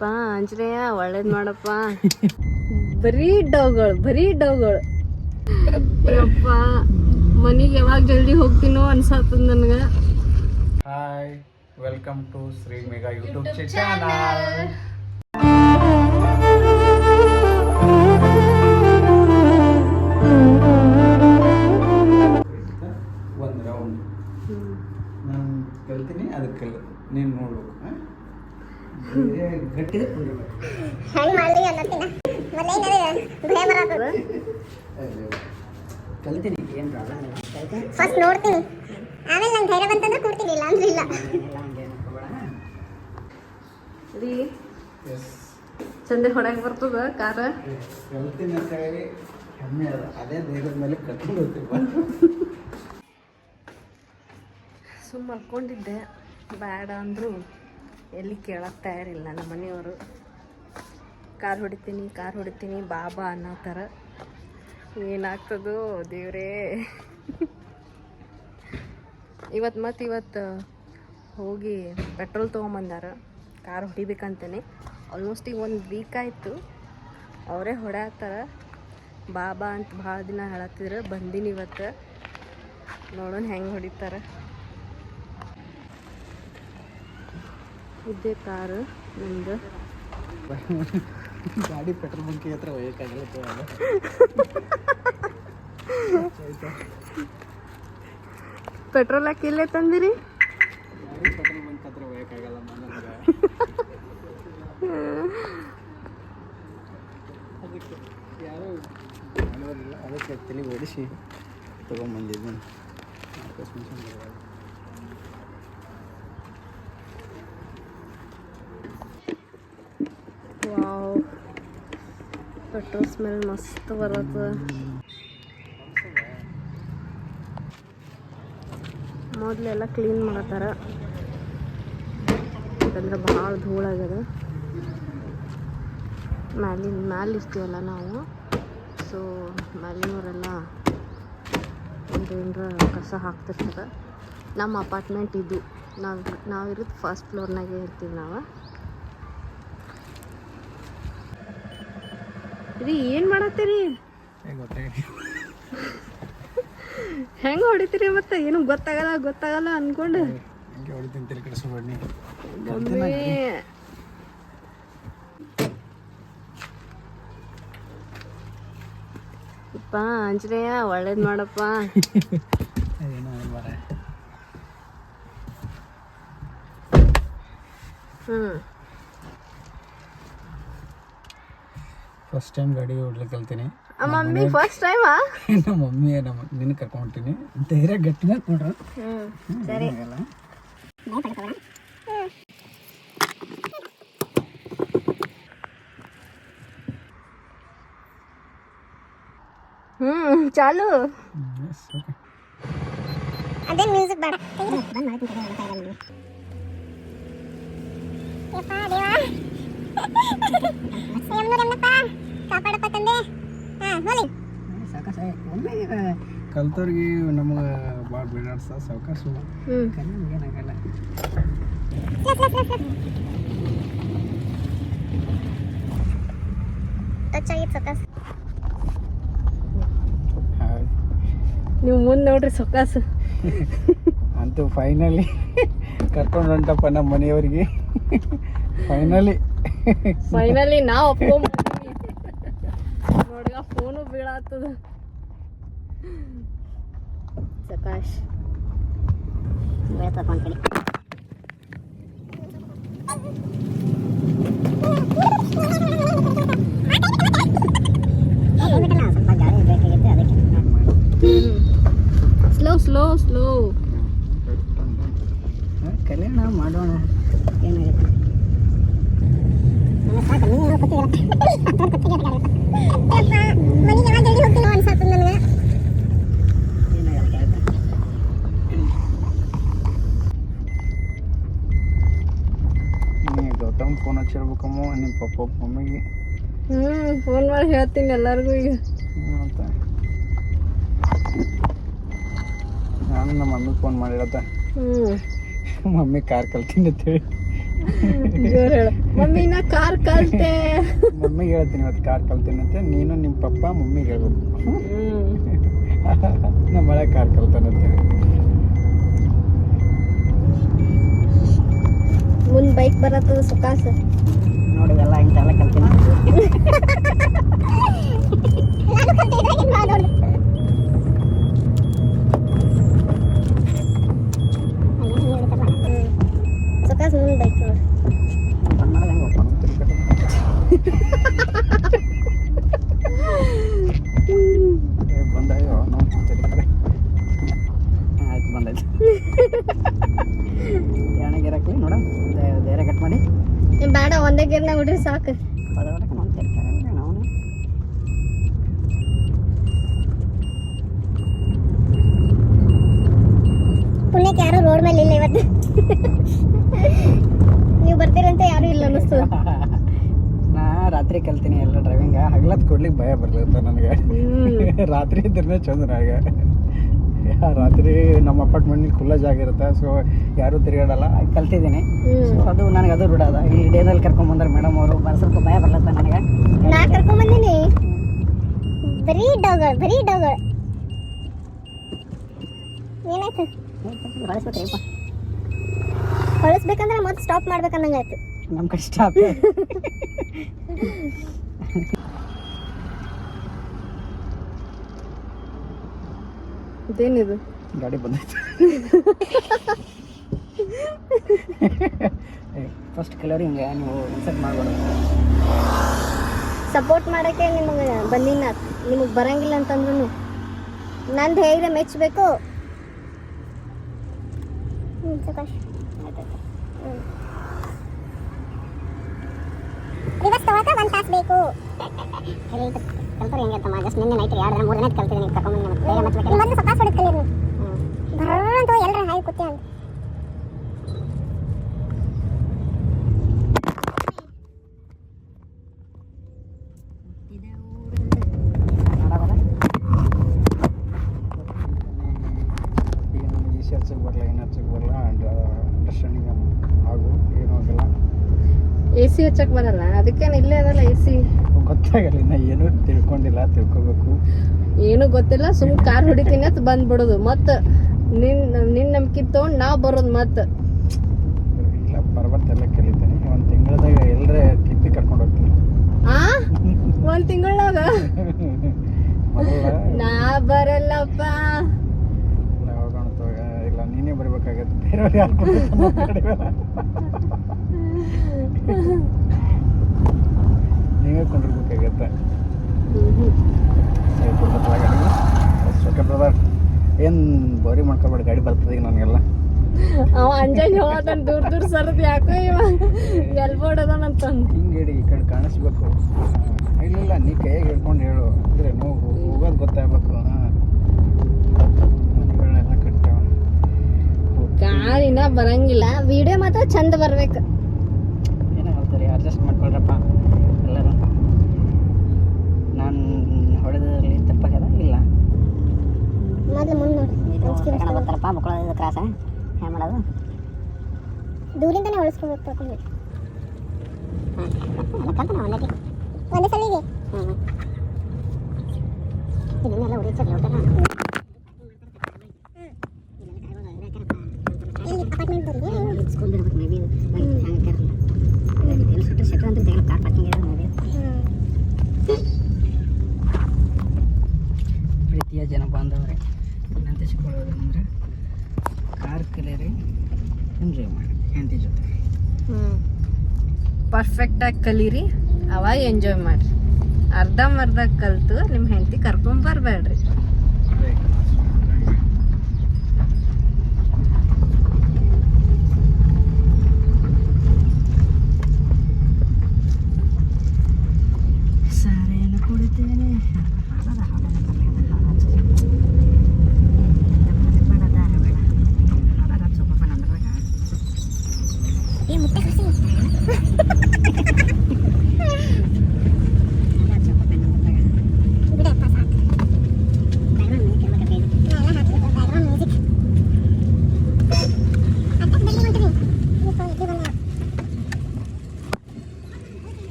ಯಪ್ಪ ಆಂಜನೇಯ ಒಳ್ಳೇದ್ ಮಾಡಪ್ಪ. ಬರೀ ಡವ್ಗಳು ಬರೀ ಡವ್ಗಳು ಅಪ್ಪ ಮನಿಗೆ ಯಾವಾಗ ಜಲ್ದಿ ಹೋಗ್ತೀನೋ ಅನ್ಸತ್ತದ ನನ್ಗ. Hi welcome to Shri Megha YouTube channel ಹೆಂಗ್ ಅನ್ನತ್ತಿನ ಭಯ ಬರತ್ತದ ಕಲಿತೀನಿ ಏನು ಪ್ರಾಬ್ಲಮ್ ಇಲ್ಲ. ಕಲಿತೀನಿ ಫಸ್ಟ್ ನೋಡ್ತೀನಿ. ಆಮೇಲೆ ನಂಗೆ ಧೈರ್ಯ ಬಂತಂದ್ರೆ ಕೊಡ್ತೀನಿ ಇಲ್ಲ. ಅಂದ್ರೆ ಇಲ್ಲ ರೀ ಎಸ್ ಚಂದೆ ಹೊಡಕ್ ಬರ್ತದ ಕಾರ? ಕಲ್ತೀನಿ ಹೇಳಿ ಹೆಮ್ಮೆ ಅದ. ಅದೇ ಧೈರ್ಯದ ಮೇಲೆ ಹೋಗ್ತೀವಿ ಸುಮ್ಮ ಮಲ್ಕೊಂಡಿದ್ದೆ. ಬೇಡ ಅಂದ್ರು. ಎಲ್ಲಿ ಕೇಳಕ್ ತಯಾರಿಲ್ಲ. ನಮ್ಮ ಮನೆಯವರು ಕಾರ್ ಹೊಡಿತೀನಿ ಕಾರ್ ಹೊಡಿತೀನಿ, ಬಾಬಾ ಅನ್ನೋ ಥರ ಏನಾಗ್ತದೋ ದೇವ್ರೇ. ಇವತ್ತು ಮತ್ತು ಇವತ್ತು ಹೋಗಿ ಪೆಟ್ರೋಲ್ ತೊಗೊಂಬಂದಾರ. ಕಾರ್ ಹೊಡಿಬೇಕಂತಾನೆ. ಆಲ್ಮೋಸ್ಟ್ ಈಗ ಒಂದು ವೀಕ್ ಆಯಿತು. ಅವರೇ ಹೊಡ್ಯಾತ್ತಾರ ಬಾಬಾ ಅಂತ ಭಾಳ ದಿನ ಹೇಳತ್ತಿದ್ರು. ಬಂದೀನಿ ಇವತ್ತು. ನೋಡೋಣ ಹೆಂಗೆ ಹೊಡಿತಾರೆ. ಇದ್ದೇ ಕಾರು ನಮ್ದು ಗಾಡಿ ಪೆಟ್ರೋಲ್ ಬಂಕಿ ಹತ್ರ ಒಯ್ಯಕ್ಕಾಗಲ್ಲ ಪೆಟ್ರೋಲ್ ಹಾಕಿ ಇಲ್ಲೇ ತಂದಿರಿ? ಪೆಟ್ರೋಲ್ ಬಂಕ್ ಹತ್ರ ಒಯ್ಯಕ್ಕಾಗಲ್ಲ ಅದಕ್ಕೆ ಯಾರೋ ಅದಕ್ಕೆ ತಲೆ ಓಡಿಸಿ ತೊಗೊಂಬಂದಿದ್ದೀನಿ ಪೆಟ್ರೋಲ್ ಸ್ಮೆಲ್ ಮಸ್ತ್ ಬರತ್ತ. ಮೊದಲೆಲ್ಲ ಕ್ಲೀನ್ ಮಾಡತ್ತಾರ. ಯಾಕಂದ್ರೆ ಭಾಳ ಧೂಳಾಗ್ಯದ ಮ್ಯಾಲಿನ, ಮ್ಯಾಲೆ ಇರ್ತೀವಲ್ಲ ನಾವು ಸೊ ಮ್ಯಾಲಿನವರೆಲ್ಲ ಏನರ ಕಸ ಹಾಕ್ತಿರ್ತದೆ ನಮ್ಮ ಅಪಾರ್ಟ್ಮೆಂಟ್ ಇದು. ನಾವು ನಾವಿರೋದು ಫಸ್ಟ್ ಫ್ಲೋರ್ನಾಗೆ ಇರ್ತೀವಿ ನಾವು. ರೀ ಏನು ಮಾಡತ್ತೀರಿ? ಹೆಂಗೆ ಹೊಡಿತೀರಿ ಮತ್ತೆ? ಏನು ಗೊತ್ತಾಗಲ್ಲ ಗೊತ್ತಾಗಲ್ಲ ಅನ್ಕೊಂಡು. ಅಪ್ಪ ಆಂಜನೇಯ ಒಳ್ಳೇದ್ ಮಾಡಪ್ಪ. ಏನೋ ಮಾರ ಹ್ಮ್ ಫಸ್ಟ್ ಟೈಮ್ ಗಾಡಿ ಓಡ್ಲಿಕ್ಕೆ ಕಲ್ತೀನಿ ಆ ಮಮ್ಮಿ ಫಸ್ಟ್ ಟೈಮಾ ನಮ್ಮ ಮಮ್ಮಿ ನಮ್ಮ ನಿನ್ನ ಕರ್ಕೊಂಡ್ತೀನಿ ಧೈರ್ಯ ಗಟ್ಟಿನ ಕೊಡ್ರ ಹ್ಮ್ ಸರಿ ಆಗಲ್ಲ ಹ್ಮ್ ಚಾಲು ಎಸ್ ಓಕೆ ಅದೇ ಮ್ಯೂಸಿಕ್ ಬೇಡ ಬಂದ್ ಮಾಡ್ತೀನಿ ಯಪ್ಪ ದೇವಾ ಕಾಪಾಡಪ್ಪ ತಂದೆ. ಹಾ ಹೋಲಿ. ಕಲ್ತವ್ರಿಗೆ ನಮ್ಗೆ ಭಾಳ ಬೀಳಾಡ್ಸ ಸಾವಕಾಶ ಹ್ಮ್. ಕಣ್ಣು ಏನಾಗಲ್ಲ ಟಚ್ ಆಗಿತ್ತು ಸಕಸ್ ಹಾಯ್. ನೀವು ಮುಂದೆ ನೋಡ್ರಿ ಸೊಕಾಸು ಅಂತೂ ಫೈನಲಿ ಕರ್ಕೊಂಡು ಹೊಂಟಪ್ಪ ನಮ್ಮ ಮನೆಯವ್ರಿಗೆ. ಫೈನಲಿ ಫೈನಲಿ ನಾವು ಒಪ್ಕೊಂಡ್ ನೋಡ್ಗ ಫೋನು ಬೀಳಾತದ. ಸಕಾಶ್ ಬೀಳ್ತಪ್ಪ ಅಂತ ಹೇಳಿ ಸ್ವಲ್ಪ ಗಾಳಿ ಬೇಕಾಗಿತ್ತು ಸ್ಲೋ ಸ್ಲೋ ಸ್ಲೋ ಕಲ್ಯಾಣ ಮಾಡೋಣ ಏನಾಗುತ್ತೆ? ಫೋನ್ ಹಚ್ಚಿರ್ಬೇಕಮ್ಮ ನಿಮ್ಮ ಪಪ್ಪ ಮಮ್ಮಿಗೆ. ಹ್ಮ್ ಫೋನ್ ಮಾಡಿ ಹೇಳ್ತೀನಿ ಎಲ್ಲರಿಗೂ ಈಗ. ನಾನು ನಮ್ಮ ಮಮ್ಮಿಗೆ ಫೋನ್ ಮಾಡಿರತ್ತೆ ಹ್ಮ್. ಮಮ್ಮಿ ಕಾರ್ ಕಲ್ತೀನಿ ಅಂತೇಳಿ ಮಮ್ಮಿ ನಾ ಕಾರ್ ಕಲ್ತೆ. ಮಮ್ಮಿಗೆ ಹೇಳ್ತೀನಿ ಇವತ್ತು ಕಾರ್ ಕಲ್ತೀನಂತೆ. ನೀನು ನಿಮ್ಮ ಪಪ್ಪ ಮಮ್ಮಿಗೆ ಹೇಳ್ಬೇಕು. ನಮ್ಮ ಮಳೆ ಕಾರ್ ಕಲ್ತಾನಂತೆ. ಮುಂದ್ ಬೈಕ್ ಬರತ್ತದ ಸುಖಾಸ? ಎಲ್ಲ ಹಿಂಗೆಲ್ಲ ಕಲ್ತೀನಿ. ನಾನು ಕಲ್ತಿದ್ರೆ ಹಿಂಗ್ ಮಾಡೋದು ಸುಖಾಸ್ ಮುಂದ್ ಬೈಕ್ ನೋಡಿ ಬಂದ್ ಮಾಡೋದು ಹೆಂಗೆ ಹೋಗ್ಬೋದು ಏ, ಬಂದಾಯೋ ನಾವು ತಡಿ ಕಡೆ. ಆಯ್ತು ಬಂದೈತೆ ಎಣ್ಣೆಗೆ ಇರಕ್ಲಿ ನೋಡ ಬೇರೆ ಕಟ್ ಮಾಡಿ ಏ, ಬೇಡ ಒಂದೇ ಗೇರ್ನಾಗ ಹೊಡ್ರಿ ಸಾಕು ಪದವರಕ್ಕೆ ನಾವು ತಿರ್ತಾರೆ ನಾವು ಪುಣ್ಯಕ್ಕೆ ಯಾರು ರೋಡ್ ಮೇಲೆ ಇಲ್ಲ ಇವತ್ತು. ನೀವು ಬರ್ತೀರಂತ ಯಾರು ಇಲ್ಲ ಅನ್ನಿಸ್ತು. ನಾ ರಾತ್ರಿ ಕಲ್ತೀನಿ ಎಲ್ಲ ಡ್ರೈವಿಂಗ್ ಹಗ್ಲತ್ ಕೊಡ್ಲಿಕ್ಕೆ ಭಯ ಬರ್ಲತ್ತ ನನಗೆ. ರಾತ್ರಿ ಇದ್ರೆ ಚಂದ ನನಗೆ ರಾತ್ರಿ ನಮ್ಮ ಅಪಾರ್ಟ್ಮೆಂಟ್ ಖುಲ್ಲ ಜಾಗ ಇರುತ್ತೆ ಸೊ ಯಾರು ತಿರುಗಾಡಲ್ಲ. ಕಲ್ತಿದ್ದೀನಿ. ಸೊ ಅದು ನನಗೆ ಅದು ಬಿಡೋದ ಈ ಡೇದಲ್ಲಿ ಕರ್ಕೊಂಡ್ ಬಂದ್ರೆ ಮೇಡಮ್ ಅವರು ಬರ್ ಸ್ವಲ್ಪ ಭಯ ಬರ್ಲತ್ತ ನನಗೆ. ನಾ ಕರ್ಕೊಂಡ್ ಬಂದೀನಿ. ಬರೀ ಡಾಗಳು ಬರೀ ಏನಾಯ್ತು? ಬಳಸ್ಬೇಕ್ರಿಪ್ಪ ಹೊಳಸ್ಬೇಕಂದ್ರೆ ಮತ್ತೆ ಸ್ಟಾಪ್ ಮಾಡ್ಬೇಕನ್ನಂಗಾಯ್ತು ನಮ್ ಕಷ್ಟ ಇದೇನಿದು? ಗಾಡಿ ಬಂದೈತೆ. ಫಸ್ಟ್ ಕೆಲವ್ರು ಹಿಂಗೆ ನೀವು ಇನ್ಸರ್ಟ್ ಮಾಡ್ಬೋದು. ಸಪೋರ್ಟ್ ಮಾಡಕ್ಕೆ ನಿಮಗೆ ಬಂದಿನ ನಿಮಗೆ ಬರಂಗಿಲ್ಲ ಅಂತಂದ್ರೂ ನಂದು ಹೇಗೆ ಮೆಚ್ಚಬೇಕು ರಿವರ್ಸ್ ಒಂದು ತಾಸು ಬೇಕು ಕಲ್ತಾರೆ ಹೆಂಗೆ ತಮ್ಮ ಜಸ್ಟ್ ನಿನ್ನೆ ನೈಟ್ ಎರಡು ಕಲ್ತಿದ್ದೀನಿ ಮತ್ತೆ ಮೊದಲು ಸುಖಾಸ್ ಹೊಡೆದು ಕಲಿಯೋದು ಬರ್ರ ಅಂತ ಎಲ್ಲರ ಹಾಯ್ ಕೂತಿ ಅಂತ ನೋಡೋದ ಈಸಿ ಹಚ್ಚಕ್ಕೆ ಬರಲ್ಲ ಏನು ಹಚ್ಚಕ್ಕೆ ಬರಲ್ಲ ಅಂಡರ್ಸ್ಟ್ಯಾಂಡಿಂಗ್ ಆಗು ಏನೂ ಆಗಲ್ಲ ಎ ಸಿ ಹಚ್ಚಕ್ ಬರಲ್ಲ. ಅದಕ್ಕೇನು ಇಲ್ಲೇ ಅದಲ್ಲ ಎ ಸಿ ಗೊತ್ತಾಗಲ್ಲ ಏನೂ ತಿಳ್ಕೊಂಡಿಲ್ಲ ತಿಳ್ಕೊಬೇಕು. ಏನು ಗೊತ್ತಿಲ್ಲ ಸುಮ್ ಕಾರ್ ಹೊಡಿತೀನಿ ಅಂತ ಬಂದ್ಬಿಡೋದು. ಮತ್ತ ನಿನ್ ನಿನ್ ನಂಬಿಕೆ ತಗೊಂಡ್ ನಾವ್ ಬರೋದು ಮತ್ತ. ಇಲ್ಲ ಬರ್ಬರ್ತೆಲ್ಲ ಕಲಿತೀನಿ ಒಂದು ತಿಂಗಳದಾಗ ಎಲ್ಲರೇ ಟ್ರಿಪ್ಪಿಗೆ ಕರ್ಕೊಂಡು ಹೋಗ್ತೀನಿ. ಆ? ಒಂದ್ ತಿಂಗಳಾಗ ನಾ ಬರಲ್ಲಪ್ಪ. ಇಲ್ಲ ನೀನೇ ಬರಬೇಕಾಗತ್ತೆ. ಬೇರೆಯವ್ರು ಯಾರು ಕೊಡ್ಬೇಕು ನೀವೇ ಬ್ರದರ್ ಏನು ಬೋರಿ ಮಾಡ್ಕೊಬೇಡ ಗಾಡಿ ಬರ್ತದೆ ಈಗ ನನಗೆಲ್ಲ. ಅವ ಅಂಜಾನ್ ದೂರ ದೂರ ಸರದ್ ಯಾಕೋ ಇವ ಅದಾನಂತಂದ್ ಹಿಂಗೆ ಹೇಳಿ ಈ ಕಡೆ ಕಾಣಿಸ್ಬೇಕು. ಇಲ್ಲ ಇಲ್ಲ ನೀ ಕೈಯಾಗ ಹಿಡ್ಕೊಂಡು ಹೇಳು. ಅಂದ್ರೆ ನೋವು ಹೋಗೋದು ಗೊತ್ತಾಗಬೇಕು. ಇನ್ನ ಬರಂಗಿಲ್ಲ ವಿಡಿಯೋ ಮಾತ್ರ ಚಂದ ಬರ್ಬೇಕು. ಏನೋ ಹೇಳ್ತಾರೆ ಅಡ್ಜಸ್ಟ್ ಮಾಡ್ಕೊಳ್ರಪ್ಪ. ಎಲ್ಲರೂ. ನಾನು ಹೊಡೆದಲ್ಲಿ ತಪ್ಪಾಗ್ಯದ ಇಲ್ಲ ಮೊದಲು ಮುಂದೆ ನೋಡಿ ಅಂಜಿಕೆ ಕಣ ಬರ್ಸ್ಕೊಬೇಕು. ಬರ್ತಾರಪ್ಪ ಮಕ್ಕಳು ಕ್ರಾಸ ಏನು ಮಾಡೋದು ದೂರಿಂದನೇ ಹೊಳಸ್ಕೋಬೇಕು ತಗೊಂಡು ಒಂದೇ ಸಲಿಗೆ ಹ್ಞೂ ಇದನ್ನೆಲ್ಲ ಉಳಿಸೋದು ಇಲ್ಲಿ ಅಪಾರ್ಟ್ಮೆಂಟ್ ಬರೋದು ಸ್ಕೂಲ್ ಇರ್ಬೇಕು ಮೇ ಬಿ ಹ್ಯಾಂಗೆ ಏನು ಸುಟ್ಟು ಶೆಟ್ರ್ ಅಂತ ತೆಗೆದು ಕಾರ್ ಪಾರ್ಕಿಂಗ್ ಇದೆ ನೋಡಿ ಪ್ರೀತಿಯ ಜನ ಬಾಂಧವರೇ ಸಿಕ್ಕೊಳ್ಳೋದಂದ್ರೆ ಕಾರ್ ಕಲಿಯರಿ ಎಂಜಾಯ್ ಮಾಡಿ, ಹೆಂಡತಿ ಜೊತೆ. ಹ್ಞೂ ಪರ್ಫೆಕ್ಟ್ ಆಗಿ ಕಲೀರಿ, ಅವಾಗ ಎಂಜಾಯ್ ಮಾಡಿರಿ. ಅರ್ಧಂಬರ್ಧ ಕಲ್ತು ನಿಮ್ಮ ಹೆಂಡತಿ ಕರ್ಕೊಂಡ್ ಬರ್ಬೇಡ್ರಿ. ಸಾರೇನು ಕುಡಿತೇನೆ. ಹಾಲದ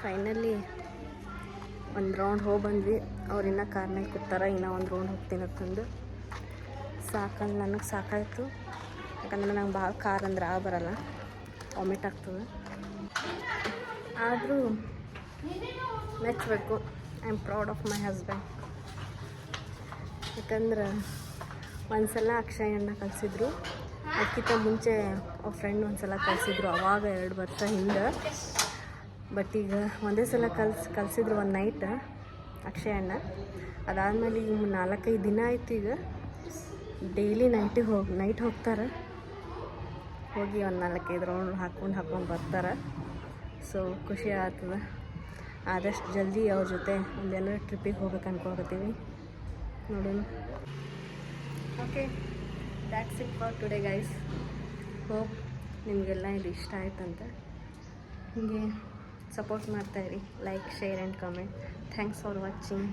ಫೈನಲ್ಲಿ ಒಂದು ರೌಂಡ್ ಹೋಗಿ ಬಂದ್ವಿ. ಅವ್ರು ಇನ್ನೂ ಕಾರ್ ಮೇಲೆ ಕೂತಾರ, ಇನ್ನೂ ಒಂದು ರೌಂಡ್ ಹೋಗ್ತೀನಿ ಅಂತಂದು. ಸಾಕಂದು ನನಗೆ ಸಾಕಾಯಿತು. ಯಾಕಂದ್ರೆ ನಂಗೆ ಭಾಳ ಖಾರ ಅಂದ್ರೆ ಆ ಬರಲ್ಲ. ವಾಮಿಟ್ ಆಗ್ತದೆ. ಆದರೂ ಮೆಚ್ಚಬೇಕು I am proud of my husband ಯಾಕಂದ್ರೆ ಒಂದ್ಸಲ ಅಕ್ಷಯ್ ಅಣ್ಣ ಕಲಿಸಿದ್ರು ಅದಕ್ಕಿಂತ ಮುಂಚೆ ಅವ್ರ ಫ್ರೆಂಡ್ ಒಂದು ಸಲ ಕಲಿಸಿದ್ರು ಅವಾಗ ಎರಡು ವರ್ಷ ಹಿಂದೆ. ಬಟ್ ಈಗ ಒಂದೇ ಸಲ ಕಲ್ಸಿ ಕಲಿಸಿದ್ರು ಒಂದು ನೈಟ್ ಅಕ್ಷಯ ಅಣ್ಣ. ಅದಾದಮೇಲೆ ಈಗ ನಾಲ್ಕೈದು ದಿನ ಆಯ್ತು ಈಗ. ಡೈಲಿ ನೈಟಿಗೆ ಹೋಗಿ ನೈಟ್ ಹೋಗ್ತಾರೆ. ಹೋಗಿ ಒಂದು ನಾಲ್ಕೈದು ರೌಂಡ್ ಹಾಕ್ಕೊಂಡು ಹಾಕ್ಕೊಂಡು ಬರ್ತಾರೆ. ಸೊ ಖುಷಿ ಆಗ್ತದೆ. ಆದಷ್ಟು ಜಲ್ದಿ ಅವ್ರ ಜೊತೆ ಒಂದೆಲ್ಲ ಟ್ರಿಪ್ಪಿಗೆ ಹೋಗ್ಬೇಕು ಅನ್ಕೊಳಕತ್ತೀವಿ ನೋಡೋಣ. Okay that's it for today guys hope ನಿಮಗೆಲ್ಲ ಇದು ಇಷ್ಟ ಆಯ್ತಂತ. ಹೀಗೆ support ಮಾಡ್ತಾಯಿರಿ like share and comment thanks for watching